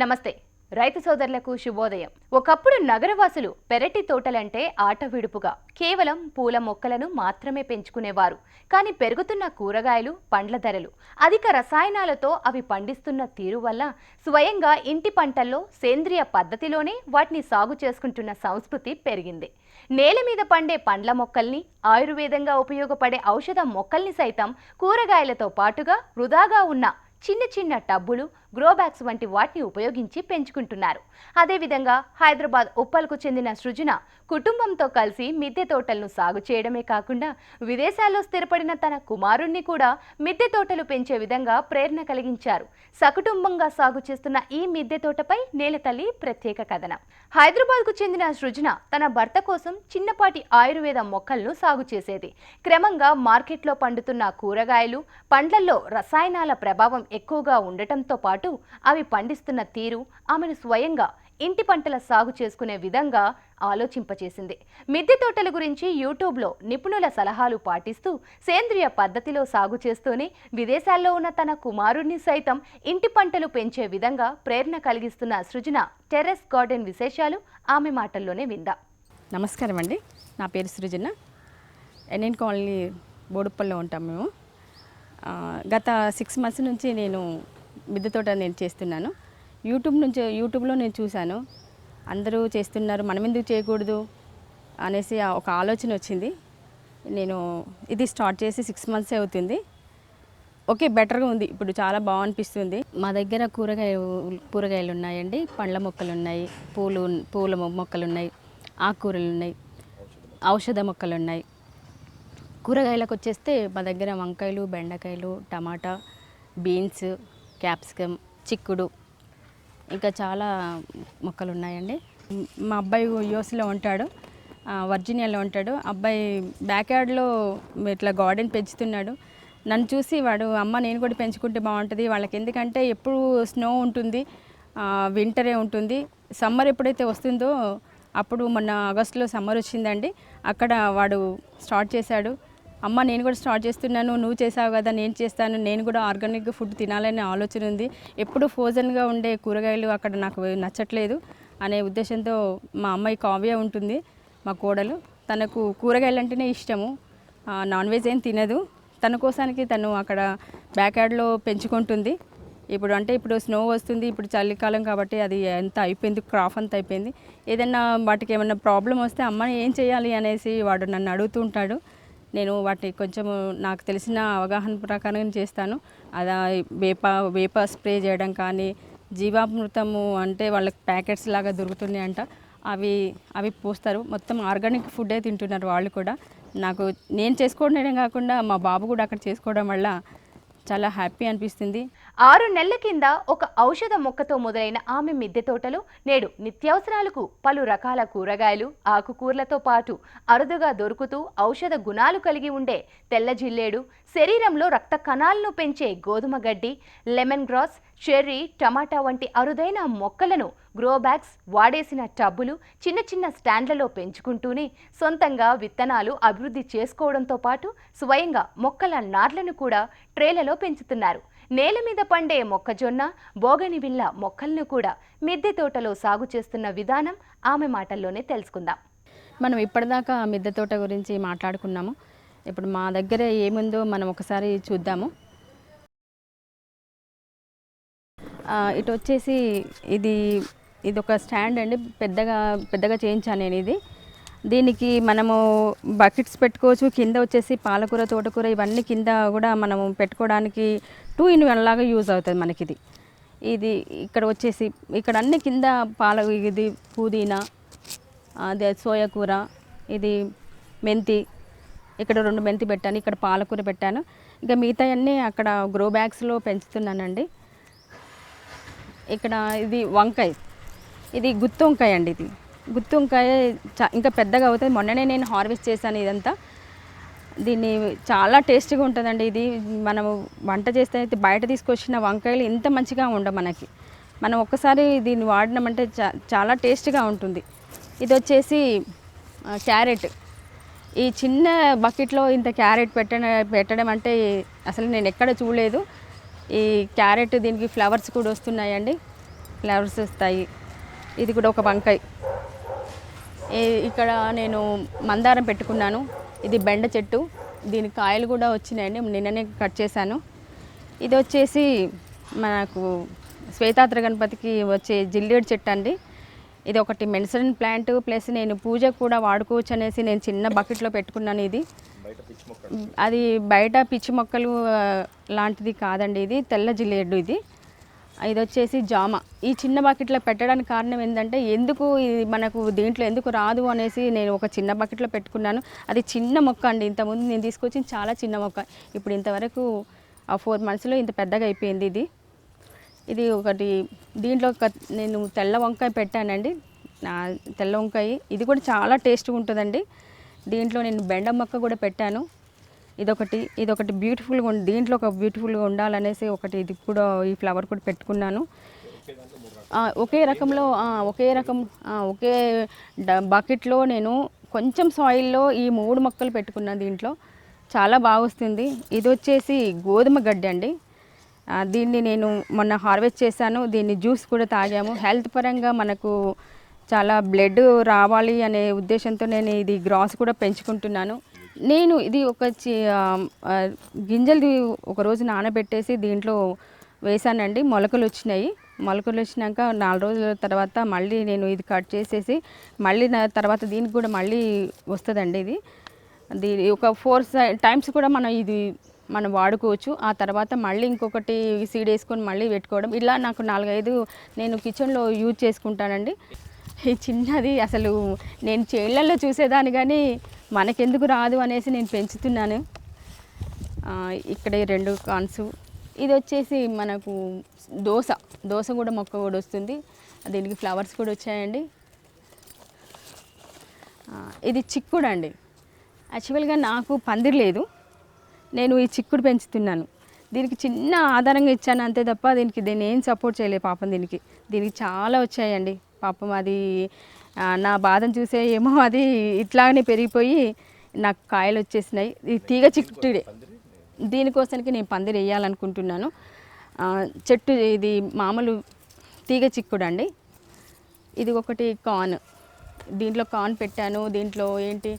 నమస్తే. రైతు సోదరులకు శుభోదయం. ఒకప్పుడు నగరవాసులు పెరటి తోటలంటే ఆట విడుపుగా. కేవలం పూల మొక్కలను మాత్రమే పెంచుకునేవారు. కానీ పెరుగుతున్న కూరగాయలు పండ్ల ధరలు అధిక రసాయనాలతో అవి పండిస్తున్న తీరు వల్ల స్వయంగా ఇంటి పంటల్లో సేంద్రియ పద్ధతిలోనే వాటిని సాగు చేసుకుంటున్న సంస్కృతి పెరిగింది. నేల మీద పండే పండ్ల మొక్కల్ని ఆయుర్వేదంగా ఉపయోగపడే ఔషధ మొక్కల్ని సైతం కూరగాయలతో పాటుగా వృధాగా ఉన్న చిన్న చిన్న టబ్బులు గ్రో బ్యాగ్స్ వంటి వాటిని ఉపయోగించి పెంచుకుంటున్నారు. అదేవిధంగా హైదరాబాద్ ఉప్పల్కు చెందిన సృజన కుటుంబంతో కలిసి మిద్దె తోటలను సాగు చేయడమే కాకుండా విదేశాల్లో స్థిరపడిన తన కుమారుణ్ణి కూడా మిద్దె తోటలు పెంచే విధంగా ప్రేరణ కలిగించారు. సకుటుంబంగా సాగు చేస్తున్న ఈ మిద్దె తోటపై నేలతల్లి ప్రత్యేక కథనం. హైదరాబాద్కు చెందిన సృజన తన భర్త కోసం చిన్నపాటి ఆయుర్వేద మొక్కలను సాగు చేసేది. క్రమంగా మార్కెట్లో పండుతున్న కూరగాయలు పండ్లల్లో రసాయనాల ప్రభావం ఎక్కువగా ఉండటంతో పాటు అవి పండిస్తున్న తీరు ఆమెను స్వయంగా ఇంటి పంటల సాగు చేసుకునే విధంగా ఆలోచింపచేసింది. మిద్దె తోటల గురించి యూట్యూబ్లో నిపుణుల సలహాలు పాటిస్తూ సేంద్రియ పద్ధతిలో సాగు చేస్తూనే విదేశాల్లో ఉన్న తన కుమారుణ్ణి సైతం ఇంటి పంటలు పెంచే విధంగా ప్రేరణ కలిగిస్తున్న సృజన టెర్రస్ గార్డెన్ విశేషాలు ఆమె మాటల్లోనే విందా. నమస్కారం అండి. నా పేరు సృజన. ఎన్ఎన్ కాలనీ బోడుప్పల్లో ఉంటాం మేము. గత సిక్స్ మంత్స్ నుంచి నేను మిద్దె తోట నేను చేస్తున్నాను. యూట్యూబ్ నుంచి యూట్యూబ్లో నేను చూశాను. అందరూ చేస్తున్నారు మనం ఎందుకు చేయకూడదు అనేసి ఒక ఆలోచన వచ్చింది. నేను ఇది స్టార్ట్ చేసి సిక్స్ మంత్స్ అవుతుంది. ఓకే బెటర్గా ఉంది. ఇప్పుడు చాలా బాగా అనిపిస్తుంది. మా దగ్గర కూరగాయ కూరగాయలు ఉన్నాయండి. పండ్ల మొక్కలు ఉన్నాయి. పూలు పూల మొక్కలు ఉన్నాయి ఆకుకూరలు ఉన్నాయి. ఔషధ మొక్కలు ఉన్నాయి. కూరగాయలకు వచ్చేస్తే మా దగ్గర వంకాయలు బెండకాయలు టమాటా బీన్స్ క్యాప్సికమ్ చిక్కుడు ఇంకా చాలా మొక్కలు ఉన్నాయండి మా అబ్బాయి యూఎస్లో ఉంటాడు వర్జీనియాలో ఉంటాడు. అబ్బాయి బ్యాక్ యార్డ్లో ఇట్లా గార్డెన్ పెంచుతున్నాడు. నన్ను చూసి వాడు అమ్మ నేను కూడా పెంచుకుంటే బాగుంటుంది. వాళ్ళకి ఎందుకంటే ఎప్పుడు స్నో ఉంటుంది వింటరే ఉంటుంది. సమ్మర్ ఎప్పుడైతే వస్తుందో అప్పుడు మొన్న ఆగస్టులో సమ్మర్ వచ్చిందండి. అక్కడ వాడు స్టార్ట్ చేశాడు. అమ్మ నేను కూడా స్టార్ట్ చేస్తున్నాను నువ్వు చేసావు కదా నేను చేస్తాను నేను కూడా ఆర్గానిక్ ఫుడ్ తినాలనే ఆలోచన ఉంది. ఎప్పుడు ఫ్రోజన్గా ఉండే కూరగాయలు అక్కడ నాకు నచ్చట్లేదు అనే ఉద్దేశంతో మా అమ్మాయి కావ్య ఉంటుంది మా కోడలు. తనకు కూరగాయలు అంటేనే ఇష్టము. నాన్ వెజ్ ఏం తినదు. తన కోసానికి తను అక్కడ బ్యాక్ యార్డ్లో పెంచుకుంటుంది. ఇప్పుడు అంటే ఇప్పుడు స్నో వస్తుంది ఇప్పుడు చలికాలం కాబట్టి అది ఎంత అయిపోయింది క్రాఫ్ అంతా అయిపోయింది. ఏదైనా వాటికి ఏమైనా ప్రాబ్లం వస్తే అమ్మ ఏం చేయాలి అనేసి వాడు నన్ను అడుగుతూ ఉంటాడు. నేను వాటిని కొంచెం నాకు తెలిసిన అవగాహన ప్రకారం చేస్తాను. అదా వేప వేప స్ప్రే చేయడం కానీ జీవామృతము అంటే వాళ్ళకి ప్యాకెట్స్ లాగా దొరుకుతున్నాయి అంట అవి అవి పోస్తారు. మొత్తం ఆర్గానిక్ ఫుడ్డే తింటున్నారు వాళ్ళు కూడా. నాకు నేను చేసుకోవడమే కాకుండా మా బాబు కూడా అక్కడ చేసుకోవడం వల్ల చాలా హ్యాపీ అనిపిస్తుంది. ఆరు నెలల కింద ఒక ఔషధ మొక్కతో మొదలైన ఆమె మిద్దె తోటలో నేడు నిత్యావసరాలకు పలు రకాల కూరగాయలు ఆకుకూరలతో పాటు అరుదుగా దొరుకుతూ ఔషధ గుణాలు కలిగి ఉండే తెల్ల జిల్లేడు శరీరంలో రక్త కణాలను పెంచే గోధుమ గడ్డి లెమన్ గ్రాస్ చెర్రీ టమాటా వంటి అరుదైన మొక్కలను గ్రో బ్యాగ్స్ వాడేసిన టబ్బులు చిన్న చిన్న స్టాండ్లలో పెంచుకుంటూనే సొంతంగా విత్తనాలు అభివృద్ధి చేసుకోవడంతో పాటు స్వయంగా మొక్కల నార్లను కూడా ట్రేలలో పెంచుతున్నారు. నేల మీద పండే మొక్కజొన్న బోగనివిల్ల మొక్కలను కూడా మిద్దె తోటలో సాగు చేస్తున్న విధానం ఆమె మాటల్లోనే తెలుసుకుందాం. మనం ఇప్పటిదాకా మిద్దె తోట గురించి మాట్లాడుకున్నాము. ఇప్పుడు మా దగ్గర ఏముందో మనం ఒకసారి చూద్దాము. ఇటు వచ్చేసి ఇది ఇది ఒక స్టాండ్ అండి. పెద్దగా పెద్దగా చేయించాను నేను ఇది. దీనికి మనము బకెట్స్ పెట్టుకోవచ్చు. కింద వచ్చేసి పాలకూర తోటకూర ఇవన్నీ కింద కూడా మనము పెట్టుకోవడానికి టూ ఇన్ వన్ లాగా యూజ్ అవుతుంది మనకి ఇది ఇది ఇక్కడ వచ్చేసి ఇక్కడ అన్ని కింద పాల ఇది పుదీనా అదే సోయా కూర ఇది మెంతి ఇక్కడ రెండు మెంతి పెట్టాను ఇక్కడ పాలకూర పెట్టాను. ఇంకా మిగతా అన్నీ అక్కడ గ్రో బ్యాగ్స్లో పెంచుతున్నానండి. ఇక్కడ ఇది వంకాయ. ఇది గుత్తి వంకాయ అండి ఇది. గుత్తి వంకాయ ఇంకా పెద్దగా అవుతుంది. మొన్ననే నేను హార్వెస్ట్ చేశాను ఇదంతా. దీన్ని చాలా టేస్టీగా ఉంటుందండి ఇది. మనము వంట చేస్తే అయితే బయట తీసుకొచ్చిన వంకాయలు ఇంత మంచిగా ఉండవు మనకి. మనం ఒక్కసారి దీన్ని వాడినామంటే చా చాలా టేస్ట్గా ఉంటుంది. ఇది వచ్చేసి క్యారెట్. ఈ చిన్న బకెట్లో ఇంత క్యారెట్ పెట్టడం పెట్టడం అంటే అసలు నేను ఎక్కడ చూడలేదు. ఈ క్యారెట్ దీనికి ఫ్లవర్స్ కూడా వస్తున్నాయండి. ఫ్లవర్స్ వస్తాయి. ఇది కూడా ఒక వంకాయ. ఏ- ఇక్కడ నేను మందారం పెట్టుకున్నాను. ఇది బెండ చెట్టు. దీని కాయలు కూడా వచ్చినాయండి. నిన్ననే కట్ చేశాను. ఇది వచ్చేసి మనకు శ్వేతాద్ర గణపతికి వచ్చే జిల్లేడు చెట్టు అండి. ఇది ఒకటి మెడిసిన్ ప్లాంట్. ప్లస్ నేను పూజకు కూడా వాడుకోవచ్చు అనేసి నేను చిన్న బకెట్లో పెట్టుకున్నాను ఇది. అది బయట పిచ్చి మొక్కలు లాంటిది కాదండి ఇది. తెల్ల జిల్లేడు ఇది. ఇది వచ్చేసి జామ. ఈ చిన్న బకెట్లో పెట్టడానికి కారణం ఏంటంటే ఎందుకు ఇది మనకు దీంట్లో ఎందుకు రాదు అనేసి నేను ఒక చిన్న బకెట్లో పెట్టుకున్నాను. అది చిన్న మొక్క అండి. ఇంతకుముందు నేను తీసుకొచ్చి చాలా చిన్న మొక్క. ఇప్పుడు ఇంతవరకు ఆ ఫోర్ మంత్స్లో ఇంత పెద్దగా అయిపోయింది ఇది. ఇది ఒకటి దీంట్లో ఒక నేను తెల్ల వంకాయ పెట్టానండి. నా తెల్ల వంకాయ. ఇది కూడా చాలా టేస్ట్గా ఉంటుందండి. దీంట్లో నేను బెండ మొక్క కూడా పెట్టాను. ఇదొకటి ఇదొకటి బ్యూటిఫుల్గా ఉంది దీంట్లో ఒక బ్యూటిఫుల్గా ఉండాలనేసి ఒకటి ఇది కూడా ఈ ఫ్లవర్ కూడా పెట్టుకున్నాను. ఒకే రకంలో ఒకే రకం ఒకే డ- బకెట్లో నేను కొంచెం సాయిల్లో ఈ మూడు మొక్కలు పెట్టుకున్నాను దీంట్లో. చాలా బాగా వస్తుంది. ఇది వచ్చేసి గోధుమ గడ్డి అండి. దీన్ని నేను మొన్న హార్వెస్ట్ చేశాను. దీన్ని జ్యూస్ కూడా తాగాము. హెల్త్ పరంగా మనకు చాలా బ్లడ్ రావాలి అనే ఉద్దేశంతో నేను ఇది గ్రాస్ కూడా పెంచుకుంటున్నాను. నేను ఇది ఒక గింజలు ఒక రోజు నానబెట్టేసి దీంట్లో వేసానండి. మొలకలు వచ్చినాయి. మొలకలు వచ్చినాక నాలుగు రోజుల తర్వాత మళ్ళీ నేను ఇది కట్ చేసేసి మళ్ళీ నా తర్వాత దీనికి కూడా మళ్ళీ వస్తుందండి ఇది. దీని ఒక ఫోర్ టైమ్స్ కూడా మనం ఇది మనం వాడుకోవచ్చు. ఆ తర్వాత మళ్ళీ ఇంకొకటి సీడ్ వేసుకొని మళ్ళీ పెట్టుకోవడం. ఇలా నాకు నాలుగైదు నేను కిచెన్లో యూజ్ చేసుకుంటానండి. ఈ చిన్నది అసలు నేను చేళ్ళలో చూసేదాన్ని కానీ మనకెందుకు రాదు అనేసి నేను పెంచుతున్నాను. ఇక్కడ ఈ రెండు కాన్స్ ఇది వచ్చేసి మనకు దోశ. దోశ కూడా మొక్క కూడా వస్తుంది. దీనికి ఫ్లవర్స్ కూడా వచ్చాయండి. ఇది చిక్కుడు అండి. యాక్చువల్గా నాకు పందిరి లేదు. నేను ఈ చిక్కుడు పెంచుతున్నాను. దీనికి చిన్న ఆధారంగా ఇచ్చాను అంతే తప్ప దీనికి దీన్ని ఏం సపోర్ట్ చేయలేదు పాపం దీనికి. దీనికి చాలా వచ్చాయండి. పాపం అది నా బాధను చూసే ఏమో అది ఇట్లానే పెరిగిపోయి నాకు కాయలు వచ్చేసినాయి. ఇది తీగ చిక్కుడే. దీనికోసానికి నేను పందిరి వేయాలనుకుంటున్నాను. చెట్టు ఇది మామూలు తీగ చిక్కుడు అండి ఇది ఒకటి కార్న్. దీంట్లో కార్న్ పెట్టాను. దీంట్లో ఏంటి?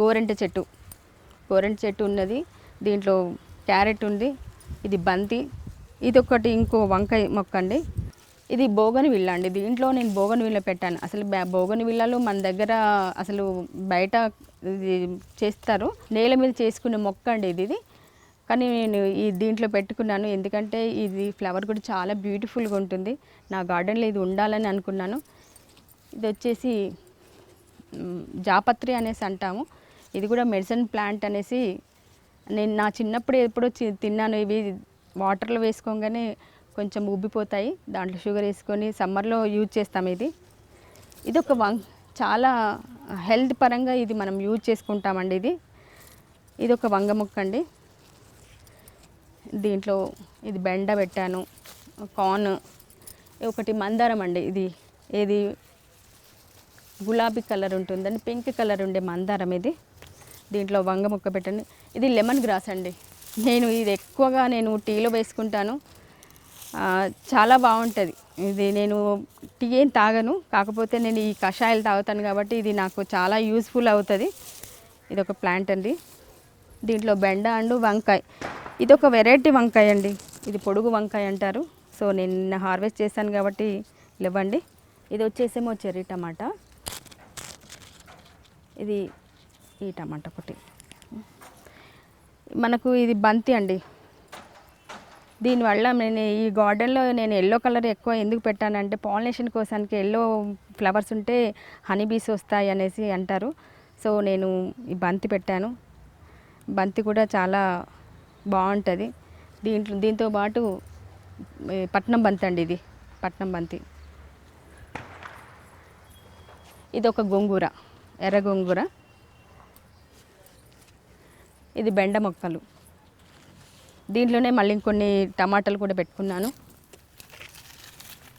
గోరెంట చెట్టు. గోరెంట చెట్టు ఉన్నది. దీంట్లో క్యారెట్ ఉంది. ఇది బంతి. ఇది ఒకటి ఇంకో వంకాయ మొక్క అండి ఇది బోగన్ విల్ల అండి. దీంట్లో నేను బోగన్ విల్ల పెట్టాను. అసలు బా- బోగన్ మన దగ్గర అసలు బయట ఇది చేస్తారు. నేల మీద చేసుకునే మొక్క అండి ఇది ఇది. కానీ నేను ఈ దీంట్లో పెట్టుకున్నాను. ఎందుకంటే ఇది ఫ్లవర్ కూడా చాలా బ్యూటిఫుల్గా ఉంటుంది. నా గార్డెన్లో ఇది ఉండాలని అనుకున్నాను. ఇది వచ్చేసి జాపత్రి అనేసి అంటాము. ఇది కూడా మెడిసిన్ ప్లాంట్ అనేసి నేను నా చిన్నప్పుడు ఎప్పుడో తిన్నాను. ఇవి వాటర్లో వేసుకోగానే కొంచెం ఉబ్బిపోతాయి. దాంట్లో షుగర్ వేసుకొని సమ్మర్లో యూజ్ చేస్తాం ఇది. ఇది ఒక వం చాలా హెల్త్ పరంగా ఇది మనం యూజ్ చేసుకుంటామండి ఇది. ఇది ఒక వంగ మొక్క అండి దీంట్లో ఇది బెండ పెట్టాను కార్న్ ఒకటి మందారం అండి ఇది. ఏది? గులాబీ కలర్ ఉంటుందండి పింక్ కలర్ ఉండే మందారం ఇది. దీంట్లో వంగ మొక్క పెట్టండి. ఇది లెమన్ గ్రాస్ అండి. నేను ఇది ఎక్కువగా నేను టీలో వేసుకుంటాను. చాలా బాగుంటుంది. ఇది నేను టీ ఏం తాగను కాకపోతే నేను ఈ కషాయాలు తాగుతాను కాబట్టి ఇది నాకు చాలా యూస్ఫుల్ అవుతుంది. ఇది ఒక ప్లాంట్ అండి. దీంట్లో బెండ అండ్ వంకాయ. ఇది ఒక వెరైటీ వంకాయ అండి. ఇది పొడుగు వంకాయ అంటారు. సో నేను నిన్న హార్వెస్ట్ చేశాను కాబట్టి ఇవ్వండి ఇది వచ్చేసేమో చెర్రీ టమాటా. ఇది ఈ టమాటా ఒకటి మనకు ఇది బంతి అండి. దీనివల్ల నేను ఈ గార్డెన్లో నేను ఎల్లో కలర్ ఎక్కువ ఎందుకు పెట్టానంటే పాలినేషన్ కోసానికి ఎల్లో ఫ్లవర్స్ ఉంటే హనీ బీస్ వస్తాయి అనేసి అంటారు. సో నేను ఈ బంతి పెట్టాను. బంతి కూడా చాలా బాగుంటుంది. దీంట్లో దీంతో పాటు పట్నం బంతి అండి ఇది. పట్నం బంతి. ఇది ఒక గోంగూర ఎర్ర గోంగూర. ఇది బెండ మొక్కలు. దీంట్లోనే మళ్ళీ ఇంకొన్ని టమాటాలు కూడా పెట్టుకున్నాను.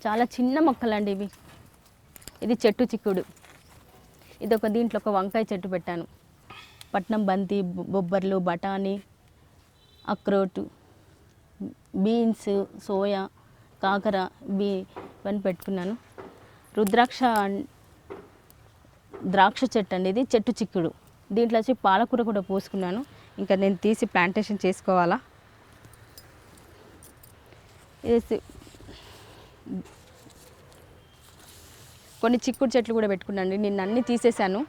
చాలా చిన్న మొక్కలండి ఇవి. ఇది చెట్టు చిక్కుడు. ఇది ఒక దీంట్లో ఒక వంకాయ చెట్టు పెట్టాను. పట్నం బంతి బొబ్బర్లు బఠానీ అక్రోటు బీన్స్ సోయా కాకర బీ ఇవన్నీ పెట్టుకున్నాను. రుద్రాక్ష ద్రాక్ష చెట్టు అండి ఇది చెట్టు చిక్కుడు. దీంట్లో వచ్చి పాలకూర కూడా పోసుకున్నాను. ఇంకా నేను తీసి ప్లాంటేషన్ చేసుకోవాలా? కొన్ని చిక్కుడు చెట్లు కూడా పెట్టుకున్నాను నేను అన్నీ తీసేశాను.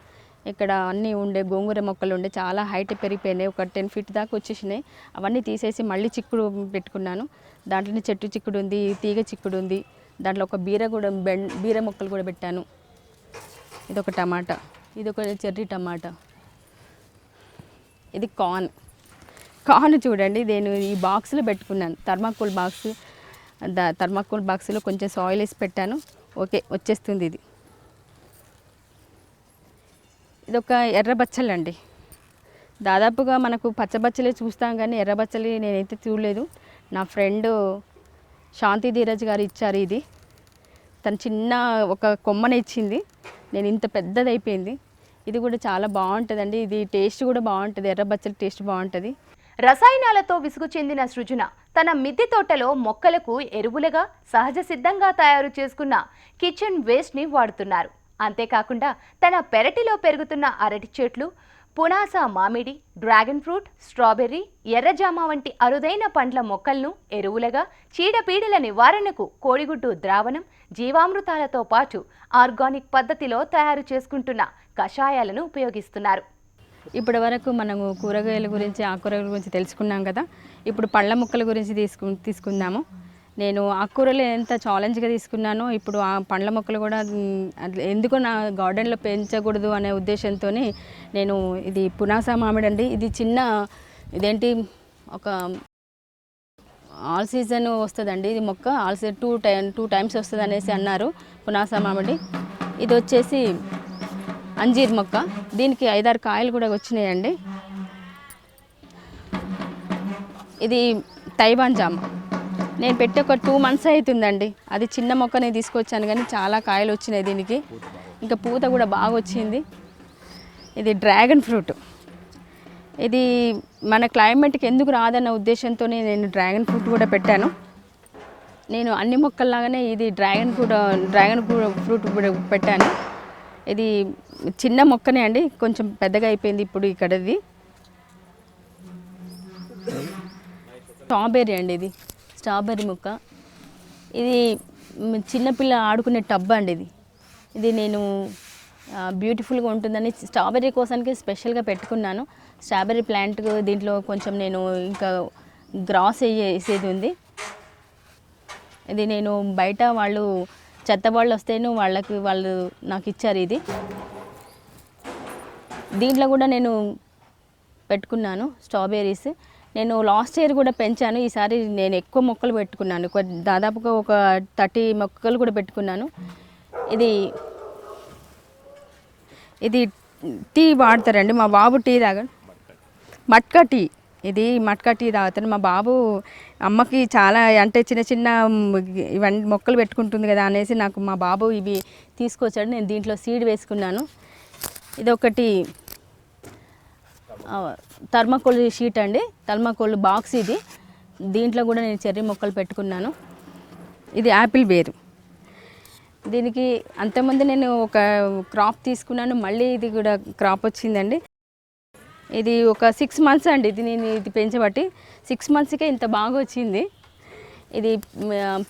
ఇక్కడ అన్నీ ఉండే గోంగూర మొక్కలు ఉండే చాలా హైట్ పెరిగిపోయినాయి. ఒక టెన్ ఫీట్ దాకా వచ్చేసినాయి. అవన్నీ తీసేసి మళ్ళీ చిక్కుడు పెట్టుకున్నాను. దాంట్లోనే చెట్టు చిక్కుడు ఉంది తీగ చిక్కుడు ఉంది. దాంట్లో ఒక బీర కూడా బెండ్ బీర మొక్కలు కూడా పెట్టాను. ఇది ఒక టమాటా. ఇది ఒక చెర్రీ టమాటా. ఇది కార్న్. కార్న్ చూడండి నేను ఈ బాక్స్లో పెట్టుకున్నాను. థర్మాకోల్ బాక్స్ థర్మాకోల్ బాక్స్లో కొంచెం సాయిల్ వేసి పెట్టాను. ఓకే వచ్చేస్తుంది ఇది. ఇది ఒక ఎర్రబచ్చలు అండి. దాదాపుగా మనకు పచ్చబచ్చలే చూస్తాం కానీ ఎర్ర బచ్చలి నేనైతే చూడలేదు. నా ఫ్రెండ్ శాంతి ధీరజ్ గారు ఇచ్చారు ఇది. తను చిన్న ఒక కొమ్మని ఇచ్చింది. నేను ఇంత పెద్దది అయిపోయింది ఇది కూడా చాలా బాగుంటుందండి. ఇది టేస్ట్ కూడా బాగుంటుంది. ఎర్ర బచ్చలి టేస్ట్ బాగుంటుంది. రసాయనాలతో విసుగు చెందిన సృజన తన మిద్దె తోటలో మొక్కలకు ఎరువులుగా సహజ సిద్ధంగా తయారు చేసుకున్న కిచెన్ వేస్ట్ని వాడుతున్నారు. అంతేకాకుండా తన పెరటిలో పెరుగుతున్న అరటి చెట్లు పునాస మామిడి డ్రాగన్ ఫ్రూట్ స్ట్రాబెర్రీ ఎర్రజామ వంటి అరుదైన పండ్ల మొక్కలను ఎరువులుగా చీడపీడల నివారణకు కోడిగుడ్డు ద్రావణం జీవామృతాలతో పాటు ఆర్గానిక్ పద్ధతిలో తయారు చేసుకుంటున్న కషాయాలను ఉపయోగిస్తున్నారు. ఇప్పటి వరకు మనము కూరగాయల గురించి ఆకుకూరల గురించి తెలుసుకున్నాం కదా. ఇప్పుడు పళ్ళ మొక్కల గురించి తీసుకు తీసుకుందాము. నేను ఆకుకూరలు ఎంత ఛాలెంజ్గా తీసుకున్నానో ఇప్పుడు ఆ పండ్ల మొక్కలు కూడా ఎందుకో నా గార్డెన్లో పెంచకూడదు అనే ఉద్దేశంతో నేను ఇది పునాస మామిడి అండి. ఇది చిన్న ఇదేంటి ఒక ఆల్ సీజన్ వస్తుందండి. ఇది మొక్క all season two time two times వస్తుంది అనేసి అన్నారు పునాస మామిడి. ఇది వచ్చేసి అంజీర్ మొక్క. దీనికి ఐదారు కాయలు కూడా వచ్చినాయండి. ఇది తైవాన్ జామ. నేను పెట్టి ఒక టూ మంత్స్ అవుతుందండి. అది చిన్న మొక్కనే తీసుకొచ్చాను కానీ చాలా కాయలు వచ్చినాయి దీనికి. ఇంకా పూత కూడా బాగా వచ్చింది. ఇది డ్రాగన్ ఫ్రూట్. ఇది మన క్లైమేట్కి ఎందుకు రాదన్న ఉద్దేశంతో నేను డ్రాగన్ ఫ్రూట్ కూడా పెట్టాను. నేను అన్ని మొక్కల్లాగానే ఇది డ్రాగన్ కూడా డ్రాగన్ ఫ్రూట్ కూడా పెట్టాను. ఇది చిన్న మొక్కనే అండి కొంచెం పెద్దగా అయిపోయింది ఇప్పుడు ఇక్కడది స్ట్రాబెర్రీ అండి ఇది స్ట్రాబెర్రీ మొక్క. ఇది చిన్నపిల్ల ఆడుకునే టబ్ అండి ఇది. ఇది నేను బ్యూటిఫుల్గా ఉంటుందని స్ట్రాబెర్రీ కోసానికి స్పెషల్గా పెట్టుకున్నాను. స్ట్రాబెర్రీ ప్లాంట్ దీంట్లో కొంచెం నేను ఇంకా గ్రాస్ వేసేది ఉంది. ఇది నేను బయట వాళ్ళు చెత్త వాళ్ళు వస్తేను వాళ్ళకి వాళ్ళు నాకు ఇచ్చారు ఇది. దీంట్లో కూడా నేను పెట్టుకున్నాను స్ట్రాబెర్రీస్. నేను లాస్ట్ ఇయర్ కూడా పెంచాను. ఈసారి నేను ఎక్కువ మొక్కలు పెట్టుకున్నాను. దాదాపుగా ఒక థర్టీ మొక్కలు కూడా పెట్టుకున్నాను. ఇది ఇది టీ వాడతారండి. మా బాబు టీ తాగ మట్కా టీ. ఇది మట్కా టీ తాగుతారు మా బాబు అమ్మకి చాలా అంటే చిన్న చిన్న ఇవన్నీ మొక్కలు పెట్టుకుంటుంది కదా అనేసి నాకు మా బాబు ఇవి తీసుకొచ్చాడు. నేను దీంట్లో సీడ్ వేసుకున్నాను. ఇది ఒకటి థర్మాకోల్ షీట్ అండి. థర్మాకోల్ బాక్స్ ఇది. దీంట్లో కూడా నేను చెర్రీ మొక్కలు పెట్టుకున్నాను. ఇది యాపిల్ వేరు. దీనికి అంతకుముందు నేను ఒక క్రాప్ తీసుకున్నాను. మళ్ళీ ఇది కూడా క్రాప్ వచ్చిందండి. ఇది ఒక సిక్స్ మంత్స్ అండి. ఇది నేను ఇది పెంచబట్టి సిక్స్ మంత్స్కే ఇంత బాగా వచ్చింది. ఇది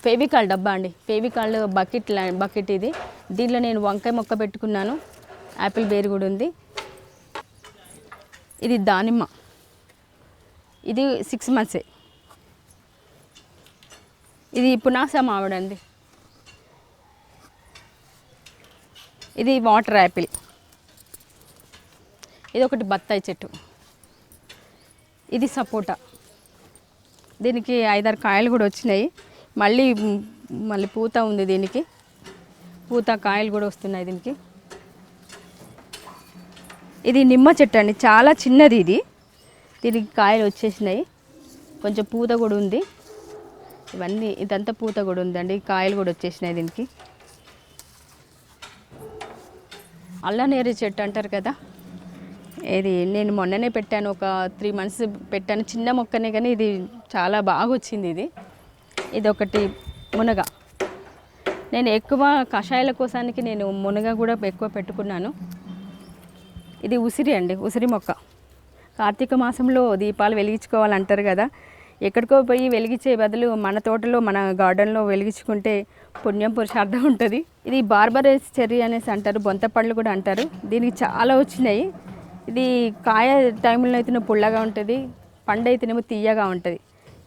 ఫేవికాల్ డబ్బా అండి. ఫేవికాల్ బకెట్ బకెట్ ఇది. దీనిలో నేను వంకాయ మొక్క పెట్టుకున్నాను. యాపిల్ బేర్ కూడా ఉంది. ఇది దానిమ్మ. ఇది సిక్స్ మంత్సే ఇది పునాస మామిడండి ఇది వాటర్ యాపిల్ ఇది ఒకటి బత్తాయి చెట్టు. ఇది సపోటా. దీనికి ఐదారు కాయలు కూడా వచ్చినాయి. మళ్ళీ మళ్ళీ పూత ఉంది దీనికి. పూత కాయలు కూడా వస్తున్నాయి దీనికి. ఇది నిమ్మ చెట్టు అండి. చాలా చిన్నది ఇది. దీనికి కాయలు వచ్చేసినాయి. కొంచెం పూత కూడా ఉంది. ఇవన్నీ ఇదంతా పూత కూడా ఉందండి. కాయలు కూడా వచ్చేసినాయి దీనికి. అల్లనేరు చెట్టు అంటారు కదా. ఇది నేను మొన్ననే పెట్టాను ఒక త్రీ మంత్స్ పెట్టాను చిన్న మొక్కనే కానీ ఇది చాలా బాగా వచ్చింది ఇది. ఇది ఒకటి మునగ. నేను ఎక్కువ కషాయాల కోసానికి నేను మునగ కూడా ఎక్కువ పెట్టుకున్నాను. ఇది ఉసిరి అండి ఉసిరి మొక్క. కార్తీక మాసంలో దీపాలు వెలిగించుకోవాలంటారు కదా. ఎక్కడికో పోయి వెలిగించే బదులు మన తోటలో మన గార్డెన్లో వెలిగించుకుంటే పుణ్యం పురుషార్థం ఉంటుంది. ఇది బార్బరేస్ చెర్రీ అనేసి అంటారు బొంత పళ్ళు కూడా అంటారు. దీనికి చాలా వచ్చినాయి. ఇది కాయ టైంలో అయితేనే పుల్లగా ఉంటుంది పండు అయితేనేమో తీయగా ఉంటుంది.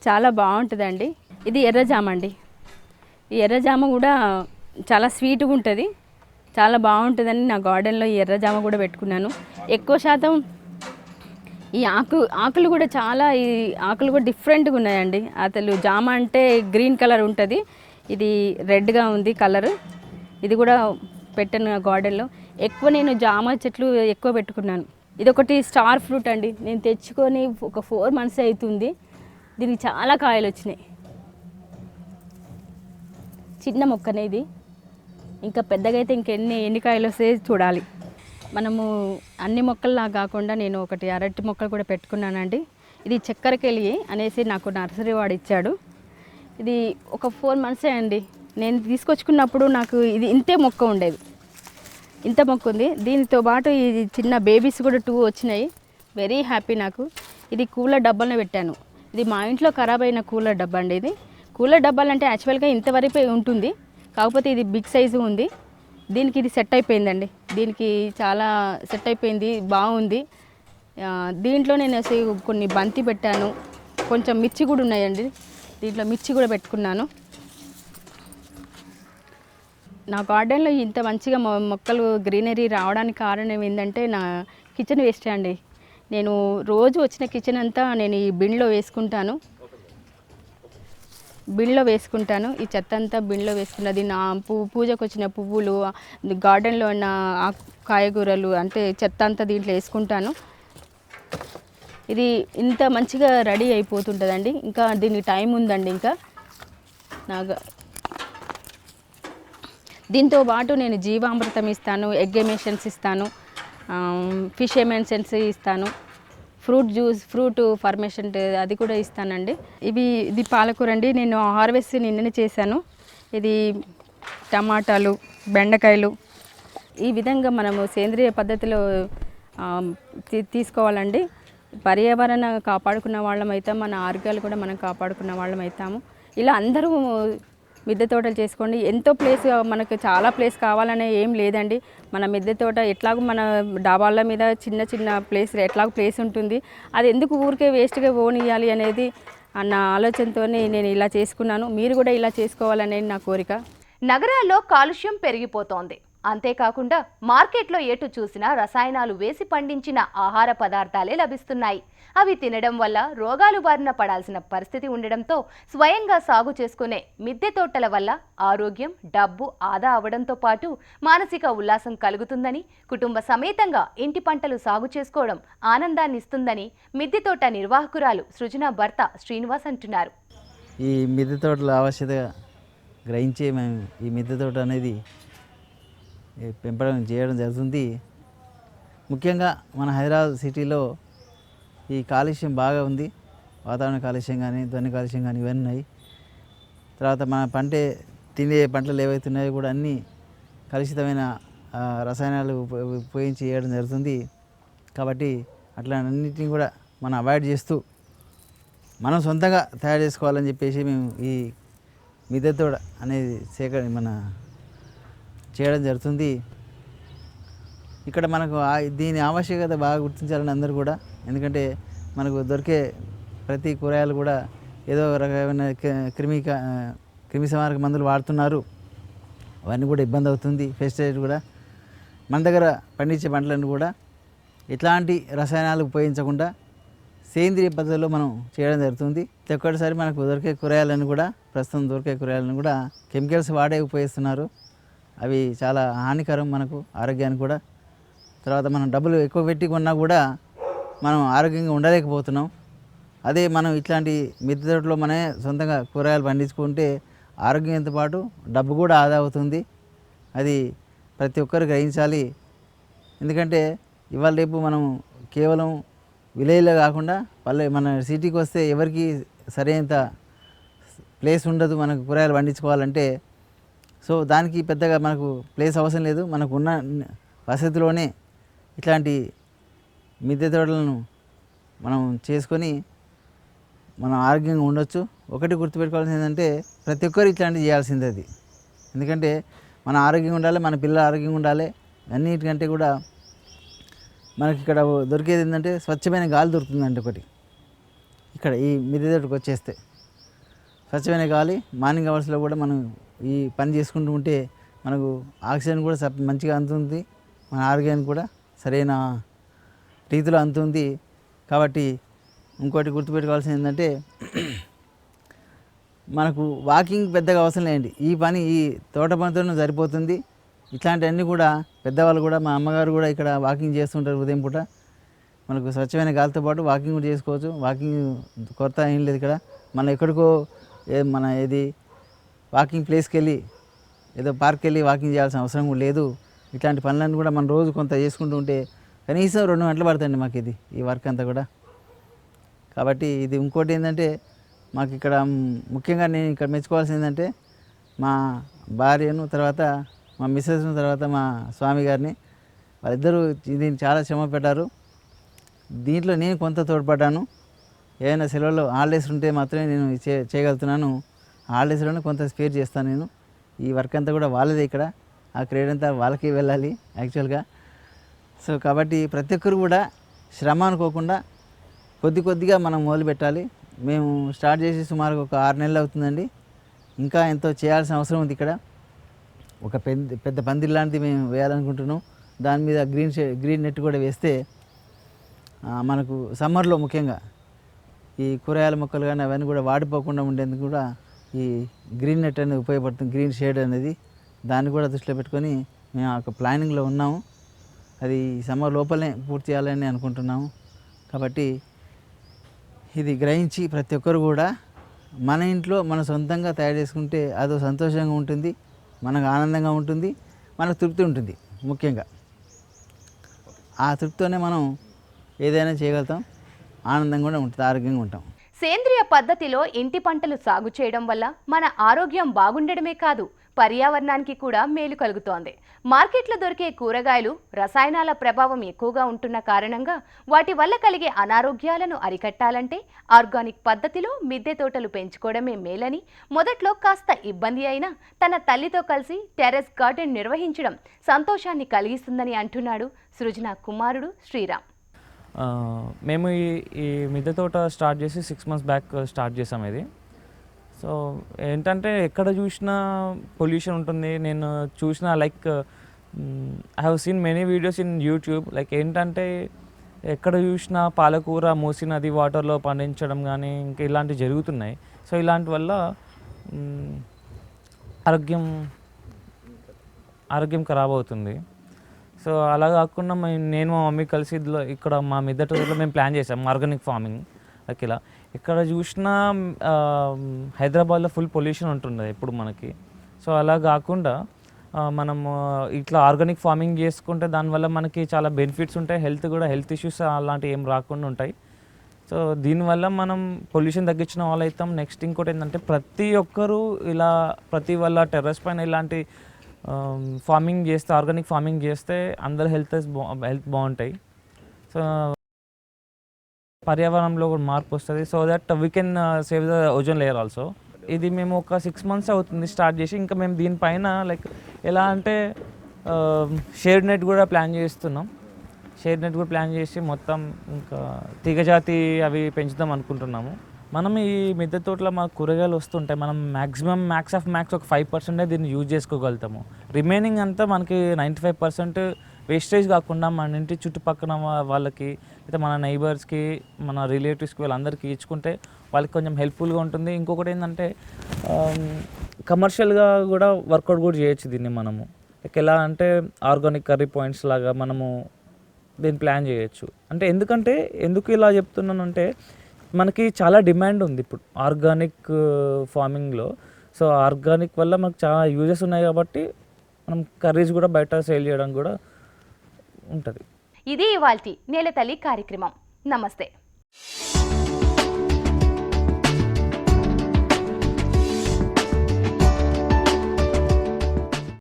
చాలా బాగుంటుందండి. ఇది ఎర్రజామ అండి. ఈ ఎర్రజామ కూడా చాలా స్వీట్గా ఉంటుంది. చాలా బాగుంటుందని నా గార్డెన్లో ఈ ఎర్రజామ కూడా పెట్టుకున్నాను. ఎక్కువ శాతం ఈ ఆకు ఆకులు కూడా చాలా ఈ ఆకులు కూడా డిఫరెంట్గా ఉన్నాయండి. అసలు జామ అంటే గ్రీన్ కలర్ ఉంటుంది. ఇది రెడ్గా ఉంది కలర్ ఇది కూడా పెట్టాను గార్డెన్లో. ఎక్కువ నేను జామ చెట్లు ఎక్కువ పెట్టుకున్నాను. ఇది ఒకటి స్టార్ ఫ్రూట్ అండి. నేను తెచ్చుకొని ఒక ఫోర్ మంత్స్ అవుతుంది దీనికి చాలా కాయలు వచ్చినాయి. చిన్న మొక్కనే ఇది. ఇంకా పెద్దగా అయితే ఇంకెన్ని ఎన్ని కాయలు వస్తాయి చూడాలి. మనము అన్ని మొక్కల్లా కాకుండా నేను ఒకటి అరటి మొక్కలు కూడా పెట్టుకున్నానండి. ఇది చక్కెరకెళ్ళి అనేసి నాకు నర్సరీ వాడు ఇచ్చాడు. ఇది ఒక ఫోర్ మంత్సే అండి. నేను తీసుకొచ్చుకున్నప్పుడు నాకు ఇది ఇంతే మొక్క ఉండేది. ఇంత మొక్క ఉంది దీనితో పాటు ఇది చిన్న బేబీస్ కూడా టూ వచ్చినాయి. వెరీ హ్యాపీ నాకు. ఇది కూలర్ డబ్బాలను పెట్టాను. ఇది మా ఇంట్లో ఖరాబ్ అయిన కూలర్ డబ్బా అండి ఇది. కూలర్ డబ్బాలు అంటే యాక్చువల్గా ఇంతవరకు ఉంటుంది. కాకపోతే ఇది బిగ్ సైజు ఉంది. దీనికి ఇది సెట్ అయిపోయిందండి. దీనికి చాలా సెట్ అయిపోయింది. బాగుంది. దీంట్లో నేను కొన్ని బంతి పెట్టాను. కొంచెం మిర్చి కూడా ఉన్నాయండి. దీంట్లో మిర్చి కూడా పెట్టుకున్నాను. నా గార్డెన్లో ఇంత మంచిగా మొ- మొక్కలు గ్రీనరీ రావడానికి కారణం ఏంటంటే నా కిచెన్ వేస్ట్ అండి. నేను రోజు వచ్చిన కిచెన్ అంతా నేను ఈ బిన్లో వేసుకుంటాను. బిన్లో వేసుకుంటాను. ఈ చెత్త అంతా బిన్లో వేసుకున్నది నా పువ్వు పూజకు వచ్చిన పువ్వులు గార్డెన్లో ఉన్న ఆకు- కాయగూరలు అంటే చెత్త అంతా దీంట్లో వేసుకుంటాను. ఇది ఇంత మంచిగా రెడీ అయిపోతుంటుందండి. ఇంకా దీనికి టైం ఉందండి ఇంకా. నాకు దీంతో పాటు నేను జీవామృతం ఇస్తాను ఎగ్ ఎమిషన్స్ ఇస్తాను ఫిష్ ఎమెన్సెన్స్ ఇస్తాను ఫ్రూట్ జ్యూస్ ఫ్రూట్ ఫార్మేషన్ అది కూడా ఇస్తానండి. ఇవి ఇది పాలకూర అండి. నేను హార్వెస్ట్ నిన్ననే చేశాను. ఇది టమాటాలు బెండకాయలు. ఈ విధంగా మనము సేంద్రియ పద్ధతిలో తీ- తీసుకోవాలండి. పర్యావరణ కాపాడుకున్న వాళ్ళం అవుతాం మన ఆరోగ్యాలు కూడా మనం కాపాడుకున్న వాళ్ళం అవుతాము ఇలా అందరూ మిద్దె తోటలు చేసుకోండి. ఎంతో ప్లేస్ మనకు చాలా ప్లేస్ కావాలనే ఏం లేదండి. మన మిద్దె తోట ఎట్లాగో మన డాబాల మీద చిన్న చిన్న ప్లేస్ ఎట్లాగో ప్లేస్ ఉంటుంది. అది ఎందుకు ఊరికే వేస్ట్గా పోనియాలి అనేది అన్న ఆలోచనతోనే నేను ఇలా చేసుకున్నాను. మీరు కూడా ఇలా చేసుకోవాలనేది నా కోరిక. నగరాల్లో కాలుష్యం పెరిగిపోతోంది. అంతేకాకుండా మార్కెట్లో ఎటు చూసినా రసాయనాలు వేసి పండించిన ఆహార పదార్థాలే లభిస్తున్నాయి. అవి తినడం వల్ల రోగాలు బారిన పడాల్సిన పరిస్థితి ఉండడంతో స్వయంగా సాగు చేసుకునే మిద్దె తోటల వల్ల ఆరోగ్యం డబ్బు ఆదా అవడంతో పాటు మానసిక ఉల్లాసం కలుగుతుందని కుటుంబ సమేతంగా ఇంటి పంటలు సాగు చేసుకోవడం ఆనందాన్ని ఇస్తుందని మిద్దె తోట నిర్వాహకురాలు సృజన భర్త శ్రీనివాస్ అంటున్నారు. ఈ మిద్దె తోటల ఆవశ్యత గ్రహించే మేము ఈ మిద్దె తోట అనేది పెంపడం చేయడం జరుగుతుంది. ముఖ్యంగా మన హైదరాబాద్ సిటీలో ఈ కాలుష్యం బాగా ఉంది. వాతావరణ కాలుష్యం కానీ ధ్వని కాలుష్యం కానీ ఇవన్నీ ఉన్నాయి. తర్వాత మన పంటే తినే పంటలు ఏవైతే ఉన్నాయో కూడా అన్నీ కలుషితమైన రసాయనాలు ఉపయోగించి చేయడం జరుగుతుంది. కాబట్టి అట్లా అన్నిటిని కూడా మనం అవాయిడ్ చేస్తూ మనం సొంతంగా తయారు చేసుకోవాలని చెప్పేసి మేము ఈ మిద్దె అనేది సేకరణ మన చేయడం జరుగుతుంది. ఇక్కడ మనకు ఆ- దీని ఆవశ్యకత బాగా గుర్తించాలని అందరూ కూడా. ఎందుకంటే మనకు దొరికే ప్రతి కూరగాయలు కూడా ఏదో రకమైన క్రిమి క్రిమి సంహారక మందులు వాడుతున్నారు. అవన్నీ కూడా ఇబ్బంది అవుతుంది. పెస్టిసైడ్ కూడా మన దగ్గర పండించే పంటలను కూడా ఇట్లాంటి రసాయనాలు ఉపయోగించకుండా సేంద్రియ పద్ధతిలో మనం చేయడం జరుగుతుంది. ప్రతి ఒక్కటిసారి మనకు దొరికే కూరగాయలను కూడా ప్రస్తుతం దొరికే కూరగాయలను కూడా కెమికల్స్ వాడే ఉపయోగిస్తున్నారు. అవి చాలా హానికరం మనకు ఆరోగ్యానికి కూడా. తర్వాత మనం డబ్బులు ఎక్కువ పెట్టి కొన్నా కూడా మనం ఆరోగ్యంగా ఉండలేకపోతున్నాం. అదే మనం ఇట్లాంటి మిద్దె తోటలో మనమే సొంతంగా కూరగాయలు పండించుకుంటే ఆరోగ్యంతో పాటు డబ్బు కూడా ఆదా అవుతుంది. అది ప్రతి ఒక్కరు గ్రహించాలి. ఎందుకంటే ఇవాళ రేపు మనం కేవలం విలేజ్లో కాకుండా పల్లె మన సిటీకి వస్తే ఎవరికి సరైనంత ప్లేస్ ఉండదు మనకు కూరగాయలు పండించుకోవాలంటే. సో దానికి పెద్దగా మనకు ప్లేస్ అవసరం లేదు. మనకు ఉన్న వసతిలోనే ఇట్లాంటి మిద్దె తోటలను మనం చేసుకొని మనం ఆరోగ్యంగా ఉండొచ్చు. ఒకటి గుర్తుపెట్టుకోవాల్సింది ఏంటంటే ప్రతి ఒక్కరు ఇట్లాంటివి చేయాల్సింది అది. ఎందుకంటే మన ఆరోగ్యంగా ఉండాలి మన పిల్లలు ఆరోగ్యంగా ఉండాలి అన్నిటికంటే కూడా మనకి ఇక్కడ దొరికేది ఏంటంటే స్వచ్ఛమైన గాలి దొరుకుతుందండి ఒకటి. ఇక్కడ ఈ మిద్దె తోటకు వచ్చేస్తే. స్వచ్ఛమైన గాలి మార్నింగ్ అవర్స్లో కూడా మనం ఈ పని చేసుకుంటూ ఉంటే మనకు ఆక్సిజన్ కూడా సప్ మంచిగా అందుతుంది మన ఆరోగ్యానికి కూడా. సరైన రీతిలో అందుతుంది కాబట్టి ఇంకోటి గుర్తుపెట్టుకోవాల్సింది ఏంటంటే మనకు వాకింగ్ పెద్దగా అవసరం లేదండి. ఈ పని ఈ తోట పనితోనే సరిపోతుంది. ఇట్లాంటివన్నీ కూడా పెద్దవాళ్ళు కూడా మా అమ్మగారు కూడా ఇక్కడ వాకింగ్ చేస్తుంటారు ఉదయం పూట. మనకు స్వచ్ఛమైన గాలితో పాటు వాకింగ్ కూడా చేసుకోవచ్చు. వాకింగ్ కొరత ఏం లేదు ఇక్కడ. మనం ఎక్కడికో ఏ మన ఏది వాకింగ్ ప్లేస్కి వెళ్ళి ఏదో పార్క్కి వెళ్ళి వాకింగ్ చేయాల్సిన అవసరం కూడా లేదు. ఇట్లాంటి పనులన్నీ కూడా మనం రోజు కొంత చేసుకుంటూ ఉంటే కనీసం రెండు గంటలు పడుతుంది మాకు ఇది ఈ వర్క్ అంతా కూడా. కాబట్టి ఇది ఇంకోటి ఏంటంటే మాకు ఇక్కడ ముఖ్యంగా నేను ఇక్కడ మెచ్చుకోవాల్సింది ఏంటంటే మా భార్యను తర్వాత మా మిస్సెస్ను తర్వాత మా స్వామి గారిని వాళ్ళిద్దరూ దీన్ని చాలా శ్రమ పెట్టారు. దీంట్లో నేను కొంత తోడ్పడ్డాను. ఏదైనా సెలవుల్లో హాలిడేస్ ఉంటే మాత్రమే నేను చే చేయగలుగుతున్నాను. హాలిడేస్లోనే కొంత స్పేర్ చేస్తాను నేను. ఈ వర్క్ అంతా కూడా వాళ్ళదే ఇక్కడ. ఆ క్రెడిట్ అంతా వాళ్ళకి వెళ్ళాలి యాక్చువల్గా సో కాబట్టి ప్రతి ఒక్కరు కూడా శ్రమ అనుకోకుండా కొద్ది కొద్దిగా మనం మొదలు పెట్టాలి. మేము స్టార్ట్ చేసి సుమారు ఒక ఆరు నెలలు అవుతుందండి. ఇంకా ఎంతో చేయాల్సిన అవసరం ఉంది ఇక్కడ. ఒక పెద్ద పెద్ద పందిరి లాంటిది మేము వేయాలనుకుంటున్నాం. దాని మీద గ్రీన్ షే గ్రీన్ నెట్ కూడా వేస్తే మనకు సమ్మర్లో ముఖ్యంగా ఈ కూరగాయల మొక్కలు కానీ అవన్నీ కూడా వాడిపోకుండా ఉండేందుకు కూడా ఈ గ్రీన్ నెట్ అనేది ఉపయోగపడుతుంది గ్రీన్ షేడ్ అనేది. దాన్ని కూడా దృష్టిలో పెట్టుకొని మేము ఒక ప్లానింగ్లో ఉన్నాము. అది ఈ సమ్మర్ లోపలనే పూర్తి చేయాలని అనుకుంటున్నాము. కాబట్టి ఇది గ్రహించి ప్రతి ఒక్కరు కూడా మన ఇంట్లో మన సొంతంగా తయారు చేసుకుంటే అదో సంతోషంగా ఉంటుంది మనకు ఆనందంగా ఉంటుంది మనకు తృప్తి ఉంటుంది ముఖ్యంగా. ఆ తృప్తితోనే మనం ఏదైనా చేయగలుగుతాం ఆనందంగా కూడా ఉంటుంది ఆరోగ్యంగా ఉంటాం. సేంద్రియ పద్ధతిలో ఇంటి పంటలు సాగు చేయడం వల్ల మన ఆరోగ్యం బాగుండడమే కాదు పర్యావరణానికి కూడా మేలు కలుగుతోంది. మార్కెట్లో దొరికే కూరగాయలు రసాయనాల ప్రభావం ఎక్కువగా ఉంటున్న కారణంగా వాటి వల్ల కలిగే అనారోగ్యాలను అరికట్టాలంటే ఆర్గానిక్ పద్ధతిలో మిద్దె తోటలు పెంచుకోవడమే మేలని మొదట్లో కాస్త ఇబ్బంది అయినా తన తల్లితో కలిసి టెర్రస్ గార్డెన్ నిర్వహించడం సంతోషాన్ని కలిగిస్తుందని అంటున్నాడు సృజన కుమారుడు శ్రీరామ్. మేము ఈ ఈ మిద్దె తోట స్టార్ట్ చేసి సిక్స్ మంత్స్ బ్యాక్ స్టార్ట్ చేసాం ఇది. సో ఏంటంటే ఎక్కడ చూసినా పొల్యూషన్ ఉంటుంది. నేను చూసిన like I have seen many videos in YouTube like ఏంటంటే ఎక్కడ చూసినా పాలకూర మూసి నది వాటర్లో పండించడం కానీ ఇంకా ఇలాంటివి జరుగుతున్నాయి. సో ఇలాంటి వల్ల ఆరోగ్యం ఆరోగ్యం ఖరాబ్ అవుతుంది. సో అలా కాకుండా మేము నేను మా మమ్మీ కలిసి ఇక్కడ మా మిద్దె మేము ప్లాన్ చేసాం ఆర్గానిక్ ఫార్మింగ్. లైక్ ఇలా. ఇక్కడ చూసినా హైదరాబాద్లో ఫుల్ పొల్యూషన్ ఉంటుండే ఎప్పుడు మనకి. సో అలా కాకుండా మనము ఇట్లా ఆర్గానిక్ ఫార్మింగ్ చేసుకుంటే దానివల్ల మనకి చాలా బెనిఫిట్స్ ఉంటాయి. హెల్త్ కూడా హెల్త్ ఇష్యూస్ అలాంటివి ఏం రాకుండా ఉంటాయి. సో దీనివల్ల మనం పొల్యూషన్ తగ్గించిన వాళ్ళు అవుతాం. నెక్స్ట్ ఇంకోటి ఏంటంటే ప్రతి ఒక్కరూ ఇలా ప్రతి వాళ్ళ టెర్రస్ పైన ఇలాంటి ఫార్మింగ్ చేస్తే ఆర్గానిక్ ఫార్మింగ్ చేస్తే అందరి హెల్త్ హెల్త్ బాగుంటాయి. సో పర్యావరణంలో కూడా మార్పు వస్తుంది. So that we can save the ozone layer also ఇది మేము ఒక సిక్స్ మంత్స్ అవుతుంది స్టార్ట్ చేసి ఇంకా మేము దీనిపైన లైక్ ఎలా అంటే um, షేడ్ నెట్ కూడా ప్లాన్ చేస్తున్నాం. షేడ్ నెట్ కూడా ప్లాన్ చేసి మొత్తం ఇంకా తీగజాతి అవి పెంచుదాం అనుకుంటున్నాము. మనం ఈ మిద్దె తోటలో మాకు కూరగాయలు వస్తుంటాయి. మనం మ్యాక్సిమం మ్యాక్స్ ఆఫ్ మ్యాక్స్ ఒక ఫైవ్ పర్సెంటే దీన్ని యూజ్ చేసుకోగలుగుతాము. రిమైనింగ్ అంతా మనకి నైంటీ ఫైవ్ పర్సెంట్ వేస్టేజ్ కాకుండా మన ఇంటి చుట్టుపక్కల వాళ్ళకి లేదా మన నైబర్స్కి మన రిలేటివ్స్కి వాళ్ళందరికీ ఇచ్చుకుంటే వాళ్ళకి కొంచెం హెల్ప్ఫుల్గా ఉంటుంది. ఇంకొకటి ఏంటంటే కమర్షియల్గా కూడా వర్కౌట్ కూడా చేయొచ్చు దీన్ని మనము. లైక్ ఎలా అంటే ఆర్గానిక్ కర్రీ పాయింట్స్ లాగా మనము దీన్ని ప్లాన్ చేయొచ్చు. అంటే ఎందుకంటే ఎందుకు ఇలా చెప్తున్నానంటే మనకి చాలా డిమాండ్ ఉంది ఇప్పుడు ఆర్గానిక్ ఫార్మింగ్లో సో ఆర్గానిక్ వల్ల మనకు చాలా యూజెస్ ఉన్నాయి కాబట్టి మనం కర్రీస్ కూడా బయట సేల్ చేయడం కూడా ఉంటుంది. ఇది ఇవాల్టి నేల తల్లి కార్యక్రమం. నమస్తే.